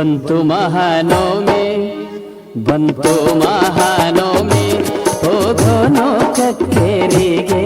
बन्तु महानव मे बन्तु महानव मेनो चके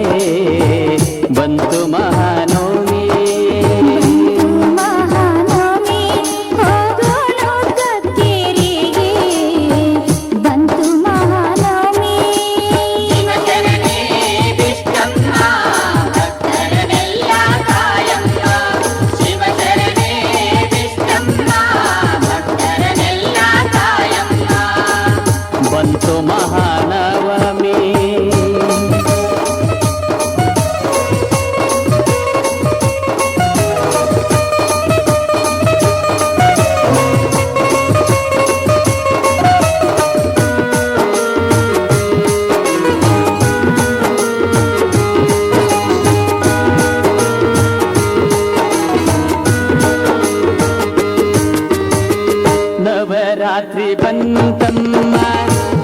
ರಾತ್ರಿ ಬಂತಮ್ಮ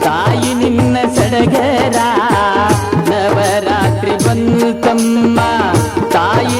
ತಾಯಿ ನಿನ್ನ ಸಡಗರ. ನವರಾತ್ರಿ ಬಂತಮ್ಮ ತಾಯಿ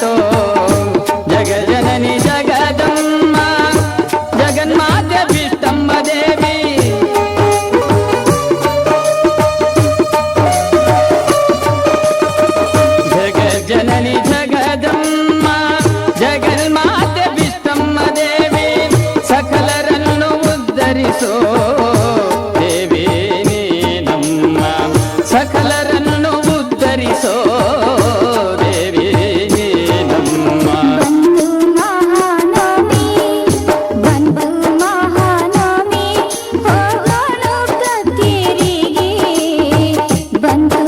তো bantu